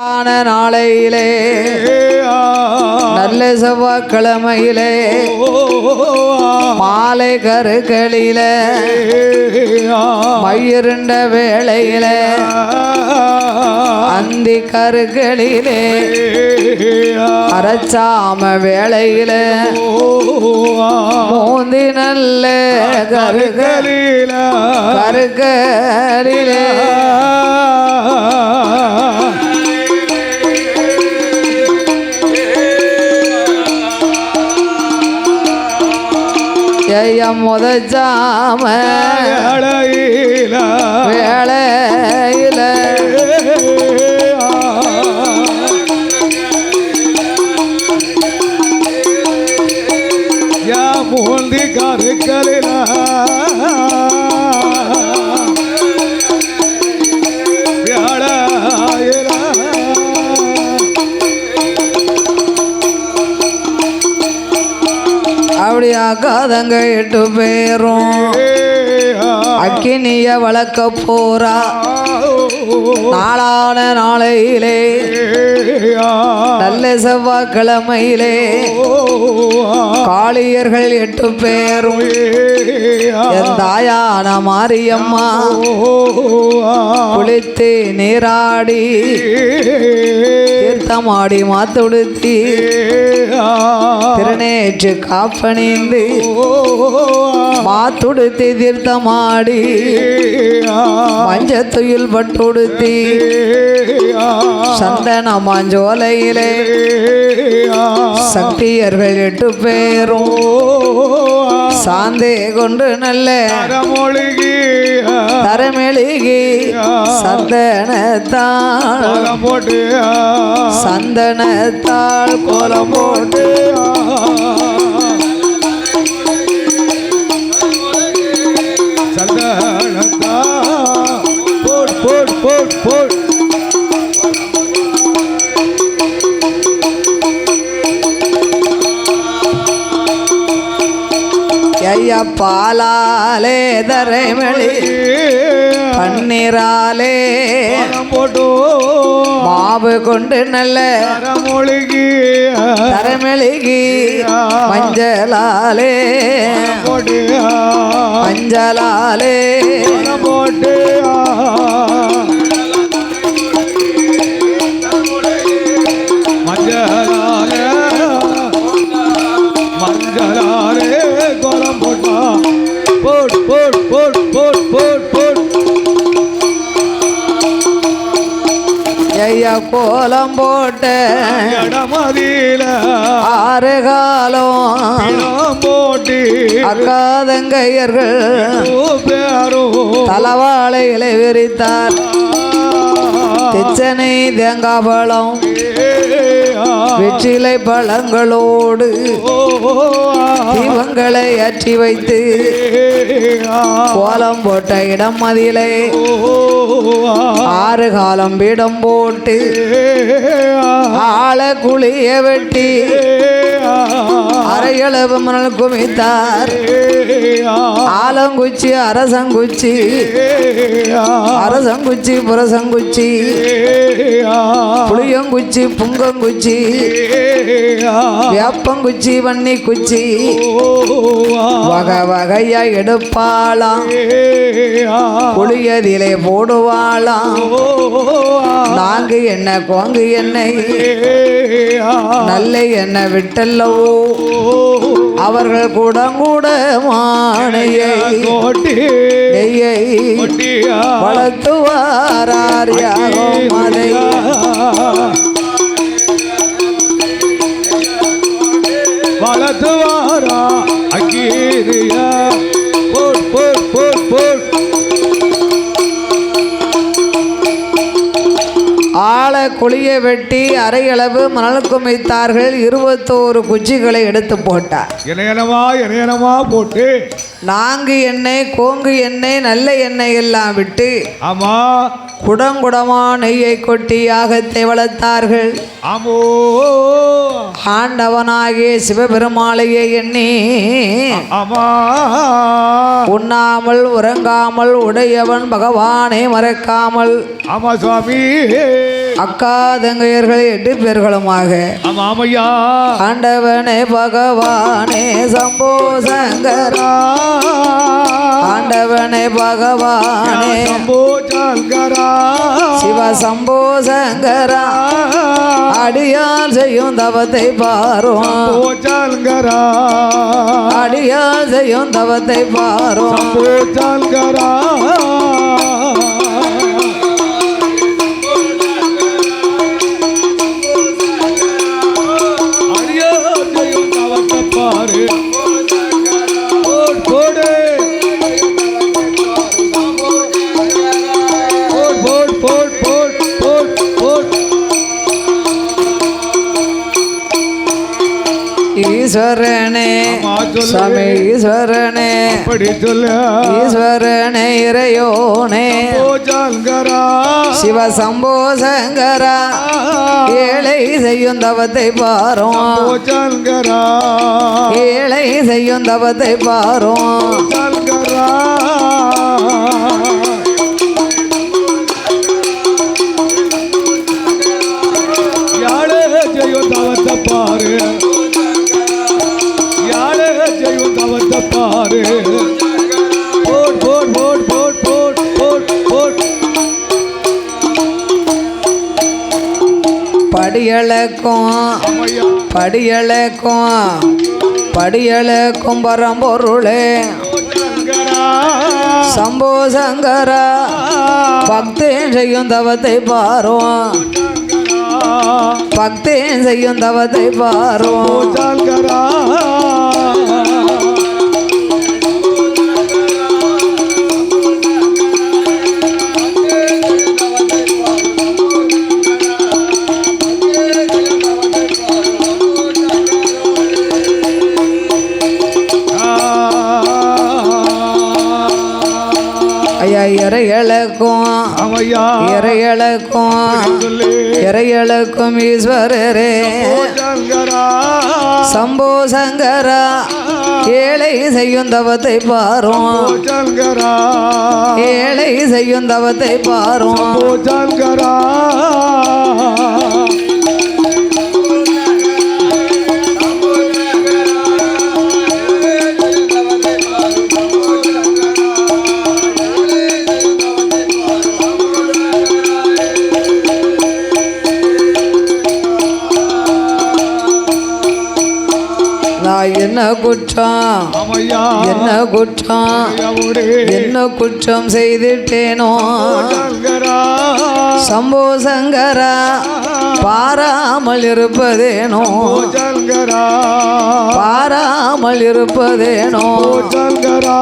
ஆன நாளையிலே நல்ல செவ்வாய்க்கிழமையிலே மாலை கருக்களில மயிருண்ட வேளையில அந்தி கருக்களிலே அரைச்சாம வேளையில மூந்தி நல்ல கருக கருக்களிலே ஜெயம் முதச்சாம வேளையில அக்காதங்க எட்டு பேரும். அக்கினிய வளர்க்க போறா. நாளான நாளையிலே நல்ல செவ்வாய்க்கிழமையிலே காளியர்கள் எட்டு பேரும். என் தாயான மாரியம்மா குளித்து நீராடி தீர்த்தமாடி மாத்துடுத்தி திருநேற்று காப்பணிந்து மாத்துடுத்தி தீர்த்தமாடி. மஞ்சத்துயில் பட்டுடுத்தி சந்தன மாஞ்சோலையிலே சக்தியர்கள் எட்டு பேரும். சாந்தே கொண்டு நல்ல மொழிகி தரமெழுகி சந்தனத்தாள். போட்டு சந்தனத்தாள் கோலம் போட்டு ஐயா பாலாலே தரைமெளி பன்னீராலே போட்டு மாவு கொண்டு நல்ல மொழிகி தரமெழுகி மஞ்சளாலே மஞ்சளாலே போட்டு கோலம் போட்ட இடமதியில ஆறு காலம் போட்டி. அக்காதங்கையர்கள் பேரும் தலவாழைகளை விரித்தார். திச்சனை தேங்காய் பழம் வெற்றிலை பழங்களோடு தீபங்களை அற்றி வைத்து கோலம் போட்ட இடம் மதியிலே ஆறு காலம் பீடம் போட்டு ஆள குளிய வெட்டி அரையளவு மணல் குமித்தார். ஆலங்குச்சி அரசங்குச்சி அரசங்குச்சி புரசங்குச்சி புளியங்குச்சி புங்கங்குச்சி வேப்பங்குச்சி வன்னி குச்சி வகை வகையா எடுப்பாளாம் புளியதிலே போடுவாளாம் நாங்கு என்ன கோங்கு என்னை நல்ல என்ன விட்டல்லவோ அவர்கள் கூட கூட மானையை கோட்டி நெய்யை கொட்டியா? வளர்த்துவாரார் குழிய வெட்டி அரையளவு மணல் குமித்தார்கள் இருபத்தோரு குச்சிகளை எடுத்து போட்டார். இணையனமா இணையனமா போட்டு. நான்கு எண்ணெய் கோங்கு எண்ணெய் நல்ல எண்ணெய் எல்லாம் விட்டு ஆமா. குடங்குடமா நெய்யை கொட்டி யாகத்தை வளர்த்தார்கள். ஆமோ. ஆண்டவனாகிய சிவபெருமாளையே எண்ணி ஆமா. உண்ணாமல் உறங்காமல் உடையவன் பகவானை மறக்காமல் ஆமா சுவாமி. அக்கா தங்கையர்கள் எட்டு பேர்களுமாக. ஆண்டவனே பகவானே சம்போ சங்கரா. ஆண்டவனே பகவானே சம்போ சங்கரா. சிவ சம்போ சங்கரா. அடியால் செய்யும் தவத்தை பாரும். சங்கரா. அடியால் செய்யும் தவத்தை பாரும். சம்போ சங்கரா. சொல்லு ஈஸ்வரனே இறையோனே. சங்கரா சிவ சம்போ சங்கரா. ஏழை செய்யும் தவத்தை பாரும் சங்கரா ஏழை செய்யும் தவத்தை பாரும் சங்கரா பாரு. யாழே ஜெயம் தவத்தை பாரு. படியளக்கும் படியளக்கும் படியளக்கும் பரம்பொருளே. சம்போ சங்கரா பக்தேன் செய்யும் தவத்தை பாரும் பக்தேன் செய்யும் தவத்தை பாரும் சங்கரா அவையா இறையளக்கும் இறையளக்கும் ஈஸ்வரரே. சம்போ சங்கரா ஏழை செய்யும் தவத்தை பாரும் ஏழை செய்யும் தவத்தை பாரும் என்ன குற்றம்? என்ன குற்றம் செய்துட்டேனோ? சம்போ சங்கரா பாராமல் இருப்பதேனோ? சங்கரா பாராமல் இருப்பதேனோ? சங்கரா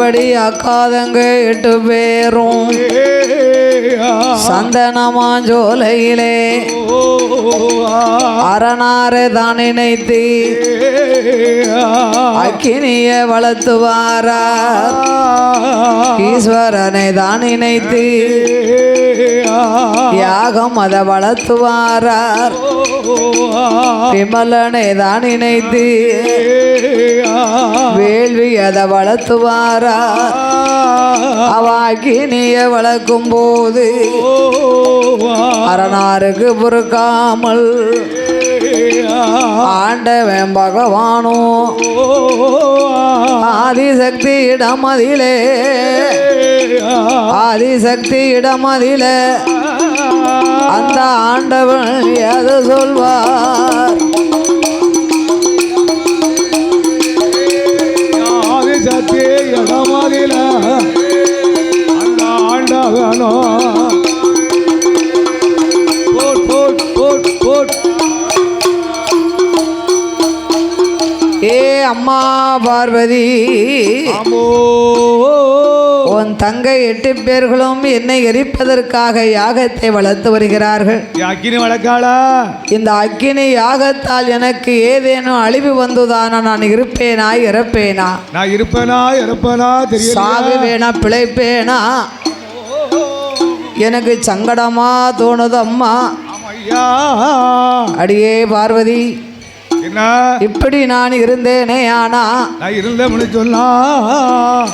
அப்படி அக்காதங்க எட்டு பேரும். சந்தனமாஞ்சோலையிலே அரணாரே தான் இணைத்து அக்கினிய வளர்த்துவாரா? ஈஸ்வரனை தான் இணைத்து யாகம் அதை வளர்த்துவாரார். விமலனை தான் இணைத்து வேள்வி அதை வளர்த்துவாரார். அவ அக்கினிய வளர்க்கும் போது அரணாருக்கு பொறுக்காமல் ஆண்டவன் பகவானோ ஆதிசக்தி இடமதிலே ஆதிசக்தி இடமதிலே அந்த ஆண்டவன் எது சொல்வார்? ஆதிசக்தி இடமதில அந்த ஆண்டவனோ அம்மா பார்வதி. உன் தங்கை எட்டு பேர்களும் என்னை எரிப்பதற்காக யாகத்தை வளர்த்து வருகிறார்கள். அக்கினி இந்த அக்கினி யாகத்தால் எனக்கு ஏதேனும் அழிவு வந்துதானா? நான் இருப்பேனா இறப்பேனா? நான் இருப்பேனா இறப்பேனா தெரியல சாகுவேனா பிழைப்பேனா? எனக்கு சங்கடமா தோணுது அம்மா. ஐயா அடியே பார்வதி. இப்படி நான் இருந்தேனே ஆனா நான் இருந்தேன்னு சொன்னா.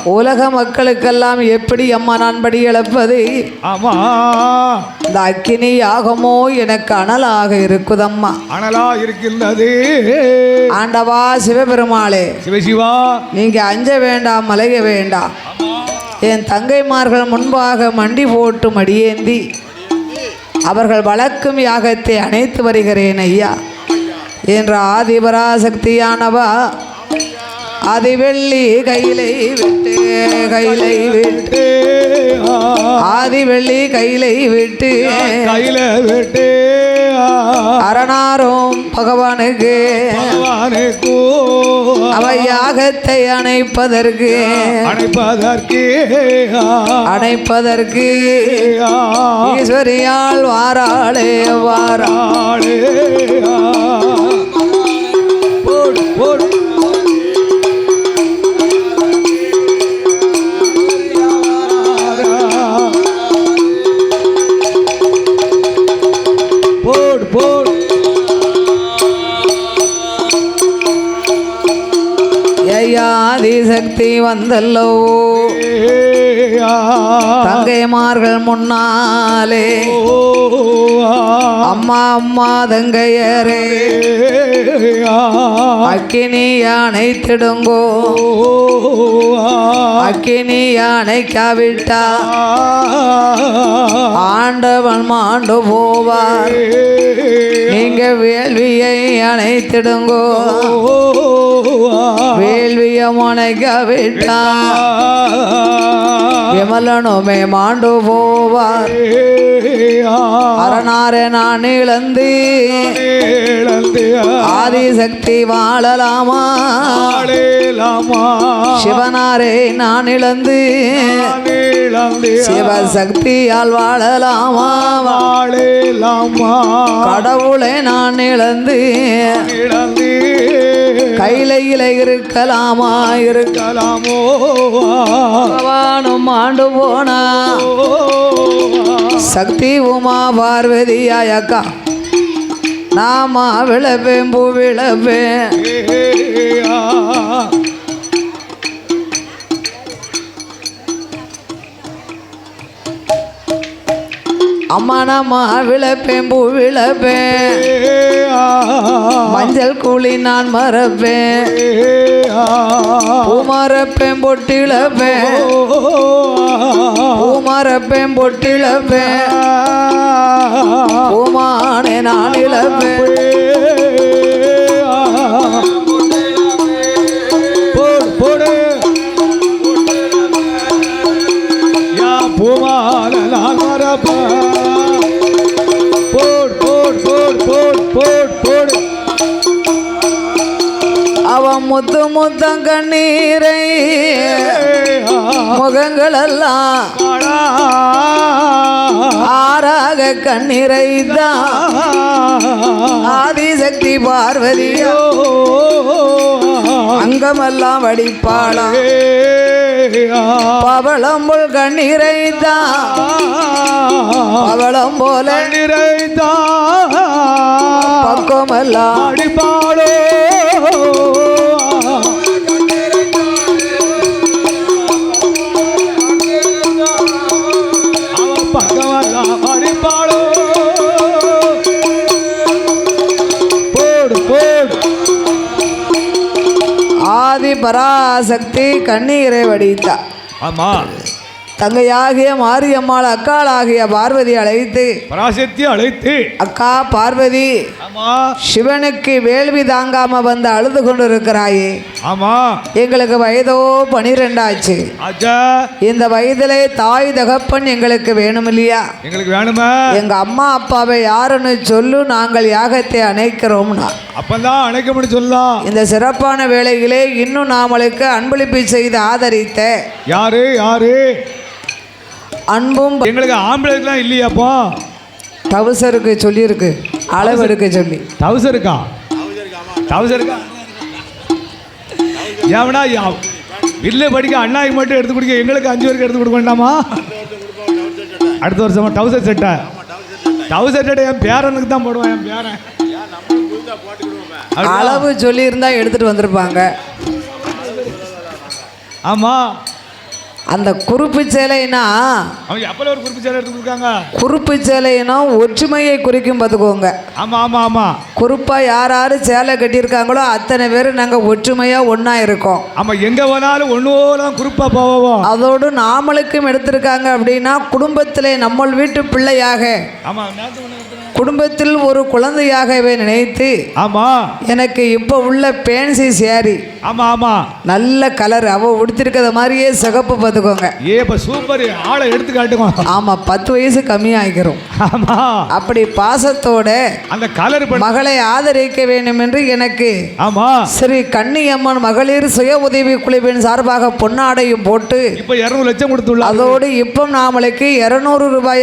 உலக மக்களுக்கெல்லாம் எப்படி அம்மா நான் படி இழப்பது? ஆமா. இந்த அக்கினி யாகமோ எனக்கு அனலாக இருக்குதம்மா. அனலா இருக்கின்றது. ஆண்டவா சிவபெருமாளே சிவசிவா. நீங்க அஞ்ச வேண்டாம் மலைய வேண்டாம். என் தங்கைமார்கள் முன்பாக மண்டி போட்டு மடியேந்தி அவர்கள் வளர்க்கும் யாகத்தை அணைத்து வருகிறேன் ஐயா. என்ற ஆதிபராசக்தியானவா? ஆதிவெள்ளி கையிலை விட்டு கையிலை விட்டு. ஆதிவெள்ளி கையிலை விட்டு. கையில விட்டு. அரணாரும் பகவானுக்கு பகவானுக்கு அவை யாகத்தை அணைப்பதற்கு அணைப்பதற்கு அணைப்பதற்கு ஈஸ்வரியால் வாராளே வாரா ಪ್ರೀತಿ ಒಂದಲ್ಲವೋ தங்கைமார்கள் முன்னாலே. அம்மா அம்மா தங்கையரே. அக்கினி அணைத்திடுங்கோ அக்கினி அணைக்காவிட்டா ஆண்டவன் மாண்டு போவார். நீங்க வேள்வியை அணைத்திடுங்கோ வேள்விய முனைக்காவிட்டா விமலனுமே மாண்டு போவார். அரணாரே நான் இழந்து ஆதிசக்தி வாழலாமா? சிவனாரே நான் இழந்து சிவசக்தியால் வாழலாமா? கடவுளை நான் இழந்து கையில இருக்கலாமா? இருக்க பகவானும் ஆண்டு போனா. சக்தி உமா பார்வதியாய் அக்கா நாமா விளப்பேன் பூ விளப்பேன் அம்மா நாமா விளப்பேன் பூ விளப்பேன் மஞ்சள் கூலி நான் மறப்பேன். பூ மறப்பேன் பொட்டிழப்பேன். பூ மறப்பேன் பொட்டிழப்பேன். பூமானே நான் இழப்பேன். முத்து முத்தம் கண்ணீரை. முகங்களெல்லாம் ஆறாக கண்ணீரை தான் ஆதிசக்தி பார்வதியோ அங்கமெல்லாம் வடிப்பாளாம். பவளம்புல் கண்ணீரை தான் பவளம் போல பக்குவமெல்லாம் அடிப்பாளோ ஆதி பராசக்தி கண்ணீரை வடித்தா. ஆமா. தங்கையாகிய மாரியம்மாள் அக்காளாகிய பார்வதி அழைத்து பராசக்தி அழைத்து அக்கா பார்வதி சிவனுக்கு வேள்வி தாங்காம வந்து அழுது கொண்டு இருக்கிறாயே ஆமா. எங்களுக்கு வயதோ பனிரெண்டாச்சு. இந்த வயதிலே தாய் தகப்பன் எங்களுக்கு வேணும் இல்லையா எங்களுக்கு வேணுமே. எங்க அம்மா அப்பாவை யாருன்னு சொல்லு நாங்கள் யாகத்தை அணைக்கிறோம்னா. அப்பந்தான் அணைக்க முடியும் சொல்லலாம் இந்த சிறப்பான வேளையிலே இன்னும் நாமளுக்கு அன்பளிப்பு செய்து ஆதரித்த யாரு யாரு? அன்பும் எங்களுக்கு ஆம்பளைக்கெல்லாம் இல்லையாப்பா? டவுசருக்கு சொல்லியிருக்கு அளவு எடுக்க சொல்லி. டவுசர் இருக்கா டவுசர் இருக்கா ஏவனா வில்ல படிக்க அண்ணாக்கு மட்டும் எடுத்து கொடுக்க எங்களுக்கு அஞ்சு பேருக்கு எடுத்து கொடுக்க வேண்டாமா? அடுத்த வருஷமா டவுசர் செட்டை டவுசர் செட்டை என் பேரனுக்கு தான் போடுவேன் என் பேரன்? அளவு சொல்லியிருந்தா எடுத்துட்டு வந்திருப்பாங்க. ஆமா. அந்த குறுப்பு சேலைனா அவங்க எப்பல ஒரு குறிப்பு சேலைனா ஒற்றுமையை குறிக்கும் பார்த்துக்கோங்க. ஆமா ஆமா ஆமா. குறுப்பாக யார் யார் சேலை கட்டியிருக்காங்களோ அத்தனை பேர் நாங்கள் ஒற்றுமையாக ஒன்றா இருக்கோம். ஆமா எங்க போனாலும் ஒன்றும் குறிப்பா போவோம். அதோடு நாமளுக்கும் எடுத்திருக்காங்க அப்படின்னா குடும்பத்திலே நம்ம வீட்டு பிள்ளையாக. ஆமா நேத்து ஒண்ணு எடுத்தேன். குடும்பத்தில் ஒரு குழந்தையாகவே நினைத்து ஆமா. எனக்கு இப்போ உள்ள பேன்சி சேரி ஆமா ஆமா. நல்ல கலர் அவ உடுத்திருக்கிறத மாதிரியே சிகப்பு பார்த்துக்கோங்க. ஏ இப்ப சூப்பர் ஆளை எடுத்து காட்டுங்க. ஆமாம் பத்து வயசு கம்மியாகிக்கிறோம் ஆமா. அப்படி பாசத்தோட அந்த கலர் மகளை ஆதரிக்க வேண்டும் என்று எனக்கு ஆமா. ஸ்ரீ கன்னியம்மன் மகளிர் சுய உதவி குழுவின் சார்பாக பொன்னாடையும் போட்டு இப்ப இருநூறு லட்சம் கொடுத்துள்ள அதோடு இப்போ நாமளுக்கு இருநூறு ரூபாய்